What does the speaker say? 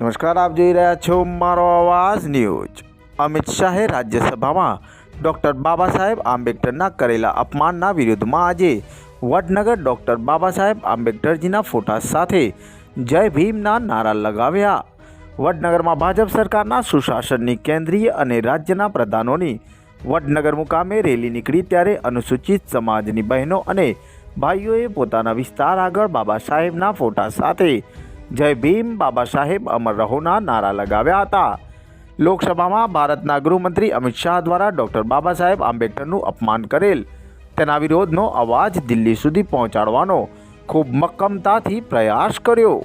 નમસ્કાર, આપ જોઈ રહ્યા છો મારો અવાજ ન્યૂઝ. અમિત શાહે રાજ્યસભામાં ડૉક્ટર બાબા સાહેબ આંબેડકરના કરેલા અપમાનના વિરુદ્ધમાં આજે વડનગર ડૉક્ટર બાબા સાહેબ આંબેડકરજીના ફોટા સાથે જય ભીમના નારા લગાવ્યા. વડનગરમાં ભાજપ સરકારના સુશાસનની કેન્દ્રીય અને રાજ્યના પ્રધાનોની વડનગર મુકામે રેલી નીકળી ત્યારે અનુસૂચિત સમાજની બહેનો અને ભાઈઓએ પોતાના વિસ્તાર આગળ બાબા સાહેબના ફોટા સાથે જય ભીમ, બાબા સાહેબ, અમર રહોના, નારા લગાવ્યા હતા. લોકસભામાં ભારતના ગૃહમંત્રી અમિત શાહ દ્વારા ડૉક્ટર બાબા સાહેબ આંબેડકરનું અપમાન કરેલ. તેના વિરોધનો અવાજ દિલ્હી સુધી પહોંચાડવાનો ખૂબ મક્કમતાથી પ્રયાસ કર્યો.